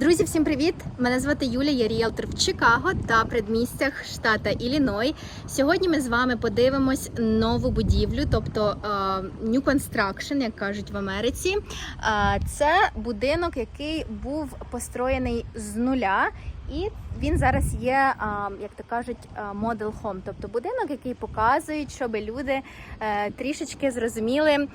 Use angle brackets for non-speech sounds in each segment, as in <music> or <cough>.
Друзі, всім привіт! Мене звати Юля, я ріелтор в Чикаго та предмістях штата Іліной. Сьогодні ми з вами подивимось нову будівлю, тобто е, New Construction, як кажуть в Америці. Е, Це будинок, який був построєний з нуля. І він зараз є, як то кажуть, model home, тобто будинок, який показують, щоб люди е, трішечки зрозуміли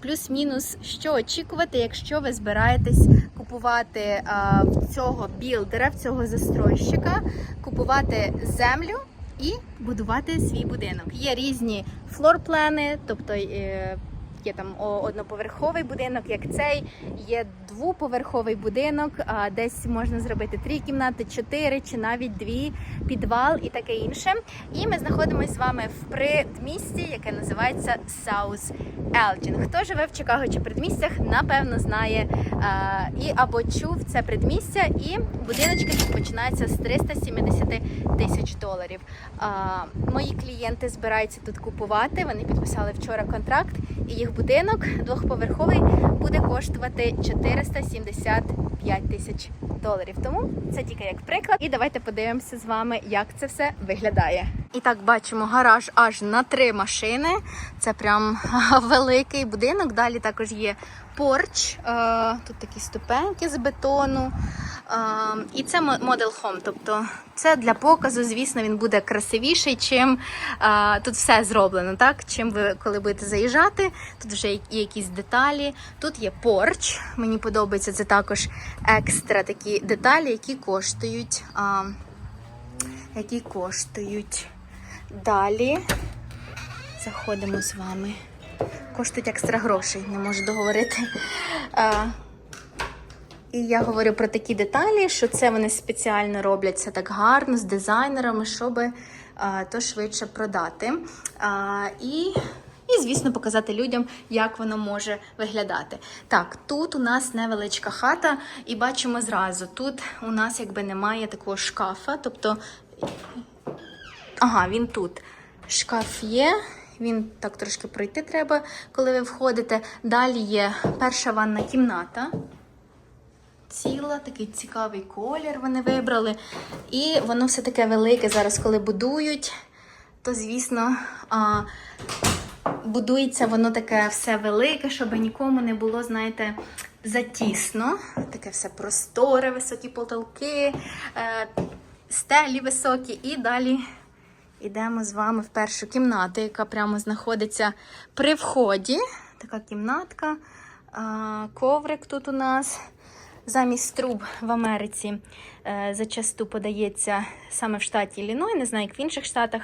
плюс-мінус, що очікувати, якщо ви збираєтесь купувати в цього білдера, в цього застройщика, купувати землю і будувати свій будинок. Є різні флорплани, тобто е, є там одноповерховий будинок, як цей, є двоповерховий будинок, а десь можна зробити три кімнати, чотири чи навіть дві, підвал і таке інше. І ми знаходимося з вами в предмісті, яке називається South Elgin. Хто живе в Чикаго чи предмістях, напевно знає і або чув це предмістя, і будиночки тут починаються з 370 тисяч доларів. Мої клієнти збираються тут купувати. Вони підписали вчора контракт, і їх будинок двохповерховий буде коштувати 475 тисяч доларів. Тому це тільки як приклад. І давайте подивимося з вами, як це все виглядає. І так бачимо гараж аж на три машини. Це прям <laughs> великий будинок. Далі також є порч. Е, Тут такі ступеньки з бетону. І це model home, тобто це для показу, звісно, він буде красивіший, чим тут все зроблено. Так, чим ви коли будете заїжджати, тут вже є якісь деталі. Тут є порч. Мені подобається це також екстра такі деталі, які коштують. Які коштують. Далі заходимо з вами. Коштують екстра грошей, не можу договорити. І я говорю про такі деталі, що це вони спеціально роблять це так гарно з дизайнерами, щоб а, то швидше продати. А, і, і, звісно, показати людям, як воно може виглядати. Так, тут у нас невеличка хата, і бачимо зразу, тут у нас якби немає такого шкафа, тобто Ага, він тут. Шкаф є. Він так трошки пройти треба, коли ви входите. Далі є перша ванна кімната. Ціла, такий цікавий колір вони вибрали. І воно все таке велике зараз, коли будують, то, звісно, а, будується воно таке все велике, щоб нікому не було, знаєте, затісно. Таке все просторе, високі потолки, е, стелі високі. І далі Ідемо з вами в першу кімнату, яка прямо знаходиться при вході. Така кімнатка, коврик тут у нас. Замість труб в Америці е, зачасту подається саме в штаті Ілліной, не знаю, як в інших штатах,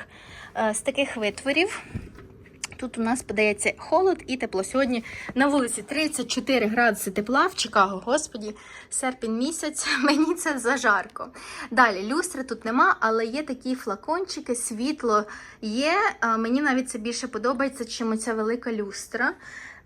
е, з таких витворів. Тут у нас подається холод і тепло. Сьогодні на вулиці 34 градуси тепла в Чикаго. Господі, серпень місяць, <laughs> мені це зажарко. Далі люстри тут нема, але є такі флакончики, світло є. А, Мені навіть це більше подобається, чим оця велика люстра.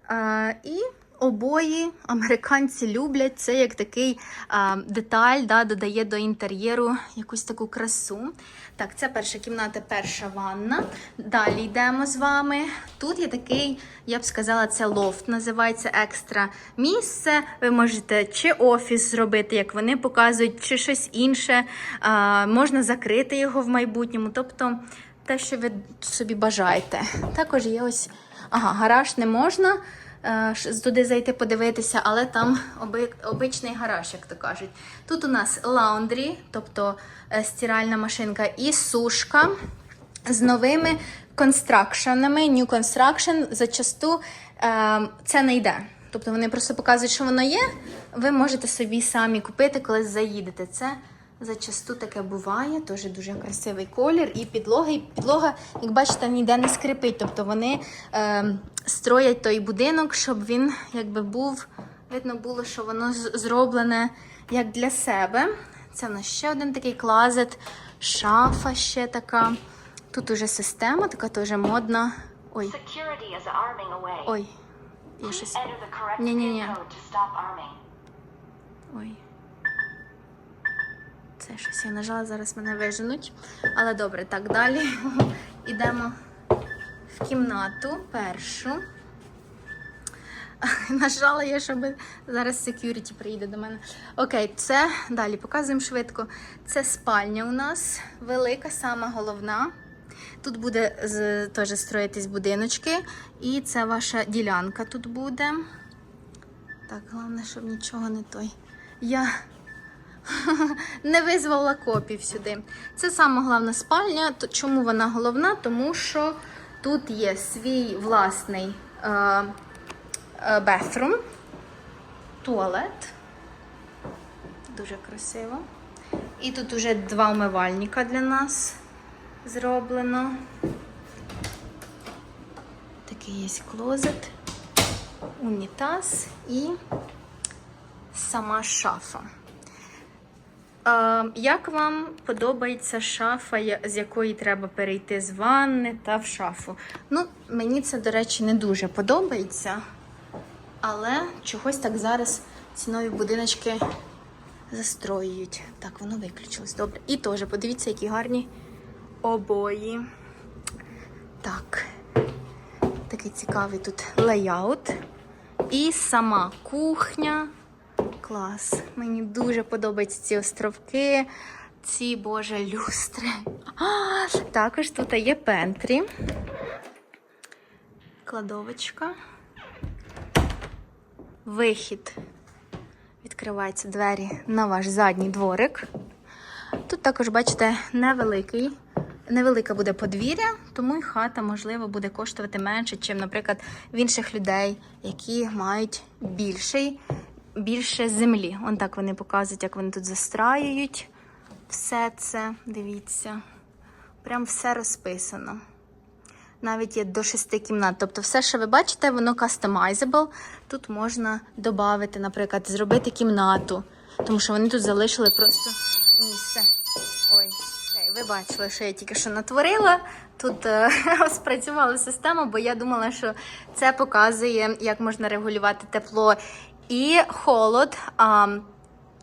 А, І обої американці люблять це як такий а, деталь, да, додає до інтер'єру якусь таку красу. Так, це перша кімната, перша ванна. Далі йдемо з вами. Тут є такий, я б сказала, це лофт, називається екстра місце. Ви можете чи офіс зробити, як вони показують, чи щось інше. А, можна закрити його в майбутньому. Тобто те, що ви собі бажаєте. Також є ось ага, гараж не можна туди зайти подивитися, але там оби, обичний гараж, як то кажуть. Тут у нас лаундрі, тобто е, стиральна машинка і сушка з новими констракшенами. New Construction зачасту е, це не йде. Тобто вони просто показують, що воно є. Ви можете собі самі купити, коли заїдете. Це зачасту таке буває. Теж дуже красивий колір. І підлога, і підлога, як бачите, ніде не скрипить. Тобто вони е, строять той будинок, щоб він якби був. Видно було, що воно зроблене як для себе. Це в нас ще один такий клазет, шафа ще така. Тут уже система, така теж модна. Ой, ой, я щось. Ні, ні, ні. Ой. Це щось я нажала, зараз мене виженуть. Але добре, так далі. <laughs> Ідемо в кімнату першу. <laughs> Нажала я, щоб зараз security приїде до мене. Окей, це далі показуємо швидко. Це спальня у нас велика, сама головна. Тут буде теж строїтись будиночки, і це ваша ділянка тут буде. Так, головне, щоб нічого не той. Я <laughs> не визвала копів сюди. Це сама головна спальня. Чому вона головна? Тому що тут є свій власний е, е, туалет. Дуже красиво. І тут уже два умивальника для нас зроблено. Такий є клозет, унітаз і сама шафа. Як вам подобається шафа, з якої треба перейти з ванни та в шафу? Ну, мені це, до речі, не дуже подобається, але чогось так зараз ці нові будиночки застроюють. Так, воно виключилось. Добре. І теж подивіться, які гарні обої. Так. Такий цікавий тут лейаут. І сама кухня. Клас. Мені дуже подобаються ці островки, ці боже люстри. А, також тут є пентрі. Кладовочка. Вихід. Відкриваються двері на ваш задній дворик. Тут також, бачите, невеликий. Невелика буде подвір'я, тому і хата, можливо, буде коштувати менше, ніж, наприклад, в інших людей, які мають більший, більше землі. Он так вони показують, як вони тут застраюють. Все це, дивіться, прям все розписано. Навіть є до шести кімнат. Тобто, все, що ви бачите, воно customizable. Тут можна додати, наприклад, зробити кімнату, тому що вони тут залишили просто місце. Ой, ви бачили, що я тільки що натворила. Тут е, <laughs> спрацювала система, бо я думала, що це показує, як можна регулювати тепло і холод. А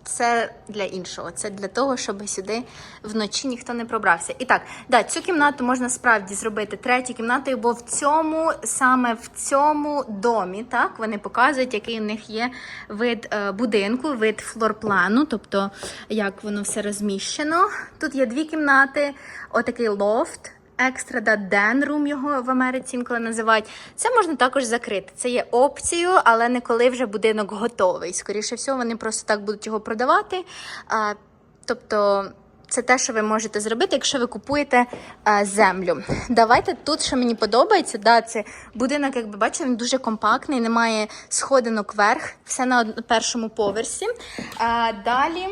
це для іншого. Це для того, щоб сюди вночі ніхто не пробрався. І так, да, цю кімнату можна справді зробити третю кімнатою, бо в цьому саме в цьому домі, так вони показують, який у них є вид е, будинку, вид флорплану, тобто як воно все розміщено. Тут є дві кімнати, отакий лофт. Екстра да room його в Америці інколи називають. Це можна також закрити. Це є опцією, але не коли вже будинок готовий. Скоріше всього, вони просто так будуть його продавати. А, тобто. Це те, що ви можете зробити, якщо ви купуєте е, землю. Давайте тут, що мені подобається, да, це будинок, як ви бачите, він дуже компактний, немає сходинок вверх, все на першому поверсі. А, далі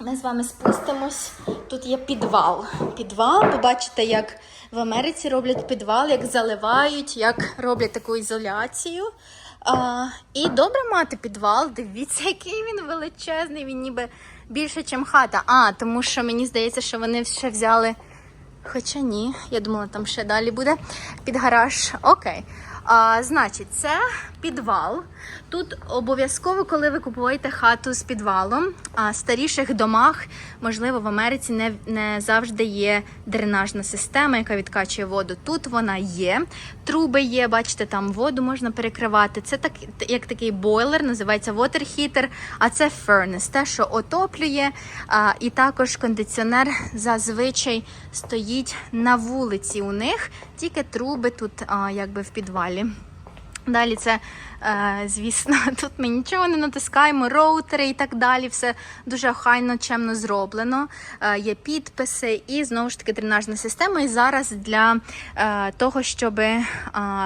ми з вами спустимось. Тут є підвал. Підвал, побачите, як в Америці роблять підвал, як заливають, як роблять таку ізоляцію. А, і добре мати підвал. Дивіться, <laughs> який він величезний, він ніби більше, ніж хата. А, тому що мені здається, що вони ще взяли. Хоча ні, я думала, там ще далі буде під гараж. Окей. А, значить, це підвал. Тут обов'язково, коли ви купуєте хату з підвалом, а в старіших домах, можливо, в Америці не, не завжди є дренажна система, яка відкачує воду. Тут вона є. Труби є, бачите, там воду можна перекривати. Це так, як такий бойлер, називається water heater, а це furnace, те, що отоплює. А, і також кондиціонер зазвичай стоїть на вулиці у них, тільки труби тут а, якби в підвалі. Далі це, е, звісно, <laughs> тут ми нічого не натискаємо, роутери і так далі. Все дуже охайно, чемно зроблено. Е, є підписи і знову ж таки дренажна система. І зараз для е, того, щоб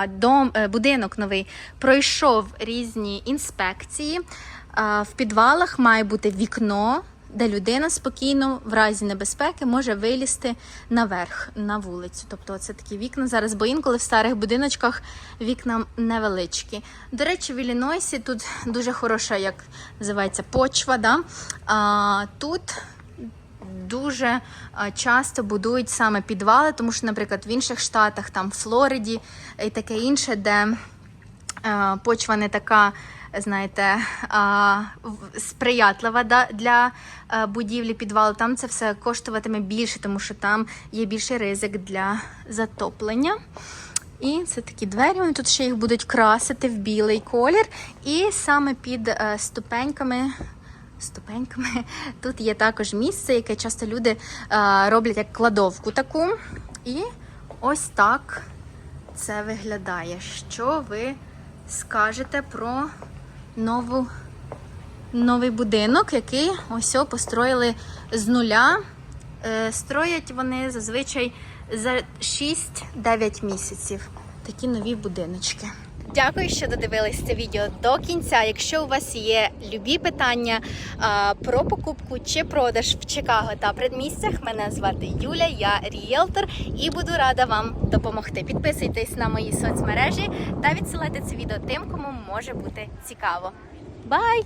дом, будинок новий пройшов різні інспекції, в підвалах має бути вікно де людина спокійно в разі небезпеки може вилізти наверх на вулицю. Тобто це такі вікна зараз, бо інколи в старих будиночках вікна невеличкі. До речі, в Іллінойсі тут дуже хороша, як називається, почва. Да? А, тут дуже часто будують саме підвали, тому що, наприклад, в інших штатах, там в Флориді і таке інше, де е, почва не така, знаєте, сприятлива для е, будівлі підвалу. Там це все коштуватиме більше, тому що там є більший ризик для затоплення. І це такі двері. Вони тут ще їх будуть красити в білий колір. І саме під е, ступеньками. Ступеньками <laughs> тут є також місце, яке часто люди е, роблять як кладовку таку. І ось так це виглядає. Що ви скажете про нову, новий будинок, який ось построїли з нуля? Е, Строять вони зазвичай за 6-9 місяців. Такі нові будиночки. Дякую, що додивились це відео до кінця. Якщо у вас є любі питання а, про покупку чи продаж в Чикаго та предмістях, мене звати Юля, я ріелтор і буду рада вам допомогти. Підписуйтесь на мої соцмережі та відсилайте це відео тим, кому може бути цікаво. Бай!